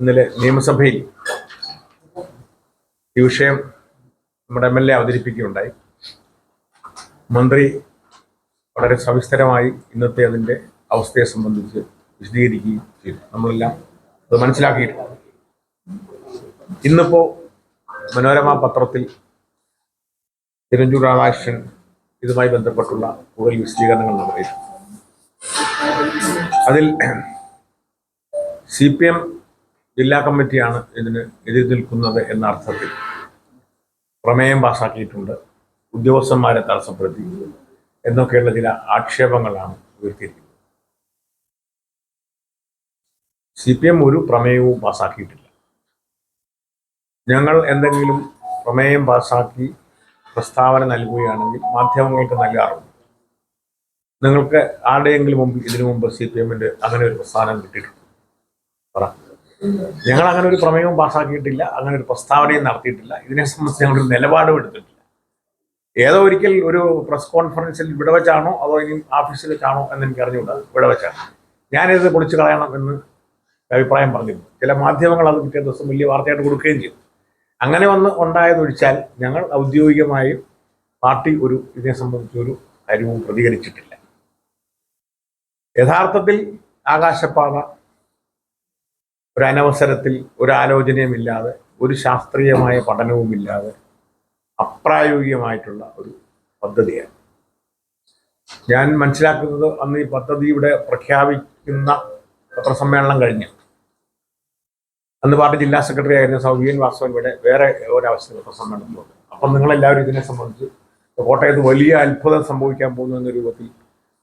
ഇന്നലെ നിയമസഭയിൽ ഈ വിഷയം നമ്മുടെ എം എൽ എ അവതരിപ്പിക്കുകയുണ്ടായി. മന്ത്രി വളരെ സവിസ്തരമായി ഇന്നത്തെ അതിന്റെ അവസ്ഥയെ സംബന്ധിച്ച് വിശദീകരിക്കുകയും ചെയ്തു. നമ്മളെല്ലാം അത് മനസ്സിലാക്കിയിട്ടുണ്ട്. ഇന്നിപ്പോ മനോരമ പത്രത്തിൽ തിരുവഞ്ചൂർ രാധാകൃഷ്ണൻ ഇതുമായി ബന്ധപ്പെട്ടുള്ള കൂടുതൽ വിശദീകരണങ്ങൾ നടത്തിയിട്ടുണ്ട്. അതിൽ സി പി എം ജില്ലാ കമ്മിറ്റിയാണ് ഇതിന് എതിർ നിൽക്കുന്നത് എന്ന അർത്ഥത്തിൽ പ്രമേയം പാസാക്കിയിട്ടുണ്ട്. ഉദ്യോഗസ്ഥന്മാരെ തടസ്സപ്പെടുത്തി എന്നൊക്കെയുള്ള ചില ആക്ഷേപങ്ങളാണ് ഉയർത്തിയിരിക്കുന്നത്. സി പി എം ഒരു പ്രമേയവും പാസാക്കിയിട്ടില്ല. ഞങ്ങൾ എന്തെങ്കിലും പ്രമേയം പാസാക്കി പ്രസ്താവന നൽകുകയാണെങ്കിൽ മാധ്യമങ്ങൾക്ക് നൽകാറുണ്ട്. നിങ്ങൾക്ക് ആരുടെയെങ്കിലും മുമ്പ് ഇതിനു മുമ്പ് സി പി എമ്മിന്റെ അങ്ങനെ ഒരു പ്രസ്ഥാനം കിട്ടിയിട്ടുണ്ട്. പറ. ഞങ്ങൾ അങ്ങനെ ഒരു പ്രമേയവും പാസ്സാക്കിയിട്ടില്ല അങ്ങനെ ഒരു പ്രസ്താവനയും നടത്തിയിട്ടില്ല. ഇതിനെ സംബന്ധിച്ച് ഞങ്ങളൊരു നിലപാടും എടുത്തിട്ടില്ല. ഏതോ ഒരിക്കൽ ഒരു പ്രസ് കോൺഫറൻസിൽ ഇവിടെ വെച്ചാണോ അതോ ഇനി ഓഫീസിൽ വെച്ചാണോ എന്ന് എനിക്ക് അറിഞ്ഞുകൂടാ. ഇവിടെ വെച്ചാണ്. ഞാനിത് പൊളിച്ചു കളയണം എന്ന് അഭിപ്രായം പറഞ്ഞിരുന്നു. ചില മാധ്യമങ്ങൾ അത് പിറ്റേ ദിവസം വലിയ വാർത്തയായിട്ട് കൊടുക്കുകയും ചെയ്തു. അങ്ങനെ ഒന്ന് ഉണ്ടായതൊഴിച്ചാൽ ഞങ്ങൾ ഔദ്യോഗികമായും പാർട്ടി ഒരു ഇതിനെ സംബന്ധിച്ചൊരു കാര്യവും പ്രതികരിച്ചിട്ടില്ല. യഥാർത്ഥത്തിൽ ആകാശപാത ഒരു അനവസരത്തിൽ ഒരു ആലോചനയുമില്ലാതെ ഒരു ശാസ്ത്രീയമായ പഠനവുമില്ലാതെ അപ്രായോഗികമായിട്ടുള്ള ഒരു പദ്ധതിയാണ്. ഞാൻ മനസ്സിലാക്കുന്നത് അന്ന് ഈ പദ്ധതി ഇവിടെ പ്രഖ്യാപിക്കുന്ന പത്രസമ്മേളനം കഴിഞ്ഞ്. അന്ന് പാർട്ടി ജില്ലാ സെക്രട്ടറി ആയിരുന്ന സൗവ്യൻ വാസവൻ ഇവിടെ വേറെ ഒരവസ്ഥ പത്രസമ്മേളനത്തിലുണ്ട് അപ്പം നിങ്ങളെല്ലാവരും ഇതിനെ സംബന്ധിച്ച് കോട്ടയത്ത് വലിയ അത്ഭുതം സംഭവിക്കാൻ പോകുന്നു എന്ന രൂപത്തിൽ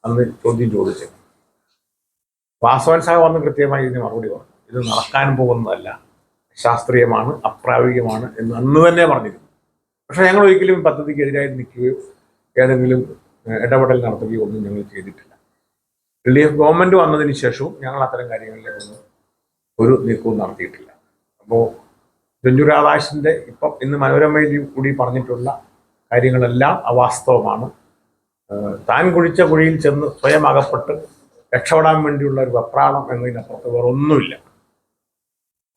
അന്ന് ചോദ്യം ചോദിച്ചു. വാസവൻ സാഹ വന്ന് കൃത്യമായി ഇതിന് മറുപടി പറഞ്ഞു. ഇത് നടക്കാൻ പോകുന്നതല്ല. ശാസ്ത്രീയമാണ് അപ്രായോഗികമാണ് എന്ന് അന്ന് തന്നെ പറഞ്ഞിരുന്നു. പക്ഷേ ഞങ്ങൾ ഒരിക്കലും പദ്ധതിക്ക് എതിരായി നിൽക്കുകയോ ഏതെങ്കിലും ഇടപെടൽ നടത്തുകയോ ഒന്നും ഞങ്ങൾ ചെയ്തിട്ടില്ല. എൽ ഡി എഫ് ഗവൺമെന്റ് വന്നതിന് ശേഷവും ഞങ്ങൾ അത്തരം കാര്യങ്ങളിലൊന്നും ഒരു നീക്കവും നടത്തിയിട്ടില്ല. അപ്പോൾ രഞ്ജു രാധാകൃഷ്ണന്റെ ഇപ്പം ഇന്ന് മനോരമയിൽ കൂടി പറഞ്ഞിട്ടുള്ള കാര്യങ്ങളെല്ലാം അവാസ്തവമാണ്. താൻ കുഴിച്ച കുഴിയിൽ ചെന്ന് സ്വയം അകപ്പെട്ട് രക്ഷപ്പെടാൻ വേണ്ടിയുള്ള ഒരു വെപ്രാളം എന്നതിനപ്പുറത്ത് വേറെ ഒന്നുമില്ല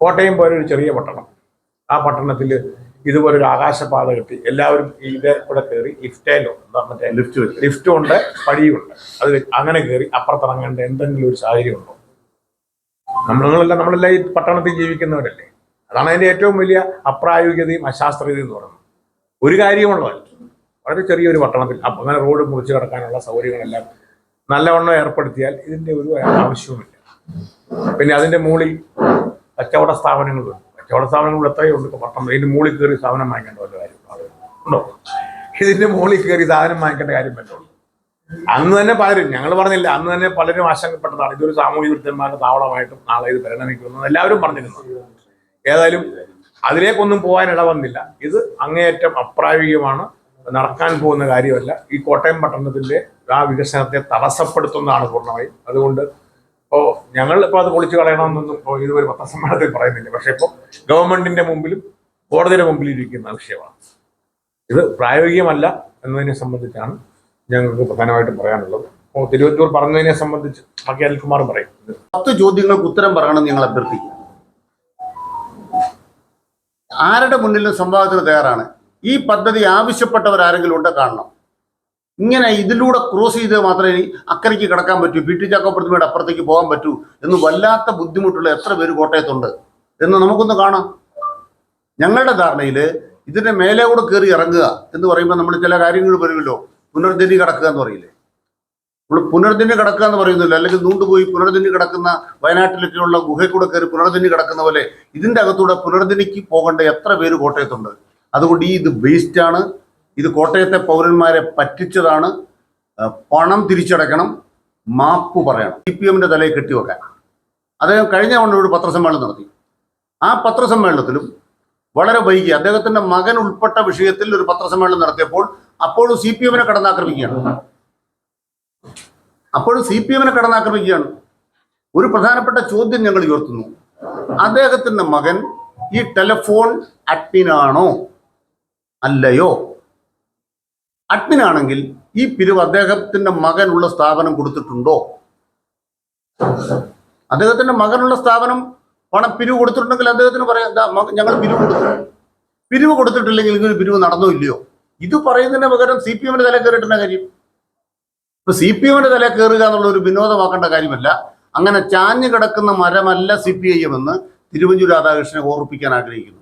കോട്ടയം പോലെ ഒരു ചെറിയ പട്ടണം. ആ പട്ടണത്തിൽ ഇതുപോലൊരു ആകാശപാത കിട്ടി എല്ലാവരും ഇതേ കൂടെ കയറി ലിഫ്റ്റേലോ എന്താ മറ്റേ ലിഫ്റ്റ് ലിഫ്റ്റും ഉണ്ട് പടിയുമുണ്ട് അത് അങ്ങനെ കയറി അപ്പുറത്തിറങ്ങേണ്ട എന്തെങ്കിലും ഒരു സാഹചര്യം ഉണ്ടോ? നമ്മളെല്ലാം നമ്മളെല്ലാം ഈ പട്ടണത്തിൽ ജീവിക്കുന്നവരല്ലേ. അതാണ് അതിന്റെ ഏറ്റവും വലിയ അപ്രായോഗികതയും അശാസ്ത്രീയതയും എന്ന് പറയുന്നത്. ഒരു കാര്യമുള്ളതല്ല വളരെ ചെറിയൊരു പട്ടണത്തിൽ അങ്ങനെ റോഡ് മുറിച്ച് കിടക്കാനുള്ള സൗകര്യങ്ങളെല്ലാം നല്ലവണ്ണം ഏർപ്പെടുത്തിയാൽ ഇതിന്റെ ഒരു ആവശ്യവുമില്ല. പിന്നെ അതിന്റെ മുകളിൽ കച്ചവട സ്ഥാപനങ്ങളുണ്ട് കച്ചവട സ്ഥാപനങ്ങൾ എത്രയോ ഉണ്ട് പട്ടണം ഇതിന്റെ മുകളിൽ കയറി സാധനം വാങ്ങിക്കേണ്ട വല്ല കാര്യം ഉണ്ടോ? ഇതിന്റെ മുകളിൽ കയറി സാധനം വാങ്ങിക്കേണ്ട കാര്യം പറ്റുള്ളൂ അന്ന് തന്നെ പലരും ഞങ്ങൾ പറഞ്ഞില്ല അന്ന് തന്നെ പലരും ആശങ്കപ്പെട്ടതാണ്. ഇതൊരു സാമൂഹിക വിരുദ്ധന്മാരുടെ താവളമായിട്ടും നാളെ ഇത് പരിണമിക്കുമെന്ന് എല്ലാവരും പറഞ്ഞിരുന്നു. ഏതായാലും അതിലേക്കൊന്നും പോകാൻ ഇടവന്നില്ല. ഇത് അങ്ങേയറ്റം അപ്രായോഗികമാണ്. നടക്കാൻ പോകുന്ന കാര്യമല്ല. ഈ കോട്ടയം പട്ടണത്തിന്റെ ആ വികസനത്തെ തടസ്സപ്പെടുത്തുന്നതാണ് പൂർണമായും. അതുകൊണ്ട് ഇപ്പോൾ ഞങ്ങൾ ഇപ്പോൾ അത് പൊളിച്ചു കളയണമെന്നൊന്നും ഇപ്പോൾ ഇതുവരെ പത്രസമ്മേളനത്തിൽ പറയുന്നില്ല. പക്ഷേ ഇപ്പോൾ ഗവൺമെന്റിന്റെ മുമ്പിലും കോടതിയുടെ മുമ്പിൽ ഇരിക്കുന്ന വിഷയമാണ് ഇത് പ്രായോഗികമല്ല എന്നതിനെ സംബന്ധിച്ചാണ് ഞങ്ങൾക്ക് പ്രധാനമായിട്ടും പറയാനുള്ളത്. അപ്പോൾ തിരുവനന്തപുരം പറഞ്ഞതിനെ സംബന്ധിച്ച് ബാക്കി അനിൽകുമാർ പറയും. പത്ത് ചോദ്യങ്ങൾക്ക് ഉത്തരം പറയണമെന്ന് ഞങ്ങൾ അഭ്യർത്ഥിക്കും ആരുടെ മുന്നിലും സംവാദത്തിന് തയ്യാറാണ്? ഈ പദ്ധതി ആവശ്യപ്പെട്ടവർ ആരെങ്കിലും ഉണ്ട് കാണണം. ഇങ്ങനെ ഇതിലൂടെ ക്രോസ് ചെയ്ത് മാത്രമേ ഇനി അക്കരയ്ക്ക് കിടക്കാൻ പറ്റൂ. പി ടി ചാക്കോ പ്രതിമയുടെ അപ്പുറത്തേക്ക് പോകാൻ പറ്റൂ എന്ന് വല്ലാത്ത ബുദ്ധിമുട്ടുള്ള എത്ര പേര് കോട്ടയത്തുണ്ട് എന്ന് നമുക്കൊന്ന് കാണാം. ഞങ്ങളുടെ ധാരണയിൽ ഇതിന്റെ മേലെ കൂടെ കയറി ഇറങ്ങുക എന്ന് പറയുമ്പോൾ നമ്മൾ ചില കാര്യങ്ങൾ വരുമല്ലോ പുനർജനി കിടക്കുക എന്ന് പറയില്ലേ? നമ്മൾ പുനർജനി കിടക്കുക എന്ന് പറയുന്നില്ല. അല്ലെങ്കിൽ നൂണ്ടുപോയി പുനർദിനി കിടക്കുന്ന വയനാട്ടിലൊക്കെയുള്ള ഗുഹയിൽ കൂടെ കയറി പുനർദിനി കിടക്കുന്ന പോലെ ഇതിന്റെ അകത്തൂടെ പുനർജനിക്ക് പോകേണ്ട എത്ര പേര് കോട്ടയത്തുണ്ട്? അതുകൊണ്ട് ഈ ഇത് വേസ്റ്റ് ആണ്. ഇത് കോട്ടയത്തെ പൗരന്മാരെ പറ്റിച്ചതാണ്. പണം തിരിച്ചടക്കണം മാപ്പ് പറയണം. സി പി എമ്മിന്റെ തലയിൽ കെട്ടിവെക്കാൻ. അദ്ദേഹം കഴിഞ്ഞ തവണ ഒരു പത്രസമ്മേളനം നടത്തി. ആ പത്രസമ്മേളനത്തിലും വളരെ വൈകി അദ്ദേഹത്തിന്റെ മകൻ ഉൾപ്പെട്ട വിഷയത്തിൽ ഒരു പത്രസമ്മേളനം നടത്തിയപ്പോൾ അപ്പോഴും സി പി എമ്മിനെ കടന്നാക്രമിക്കുകയാണ്. അപ്പോഴും സി പി എമ്മിനെ കടന്നാക്രമിക്കുകയാണ്. ഒരു പ്രധാനപ്പെട്ട ചോദ്യം ഞങ്ങൾ ഉയർത്തുന്നു. അദ്ദേഹത്തിന്റെ മകൻ ഈ ടെലിഫോൺ അഡ്മിനാണോ? അല്ലയോ? അഡ്മിനാണെങ്കിൽ ഈ പിരിവ് അദ്ദേഹത്തിന്റെ മകനുള്ള സ്ഥാപനം കൊടുത്തിട്ടുണ്ടോ? അദ്ദേഹത്തിന്റെ മകനുള്ള സ്ഥാപനം പണം പിരിവ് കൊടുത്തിട്ടുണ്ടെങ്കിൽ അദ്ദേഹത്തിന് പറയാം "ദാ മ- ഞങ്ങൾ പിരിവ് കൊടുത്തു. പിരിവ് കൊടുത്തിട്ടില്ലെങ്കിൽ ഇങ്ങനെ പിരിവ് നടന്നോ ഇല്ലയോ? ഇത് പറയുന്നതിന് പകരം സി പി എമ്മിന്റെ തല കയറിയിട്ടുള്ള കാര്യം? ഇപ്പൊ സി പി എമ്മിന്റെ തല കയറുക എന്നുള്ള ഒരു വിനോദമാക്കേണ്ട കാര്യമല്ല. അങ്ങനെ ചാഞ്ഞു കിടക്കുന്ന മരമല്ല സി പി ഐ എം എന്ന് തിരുവഞ്ചൂർ രാധാകൃഷ്ണനെ ഓർപ്പിക്കാൻ ആഗ്രഹിക്കുന്നു.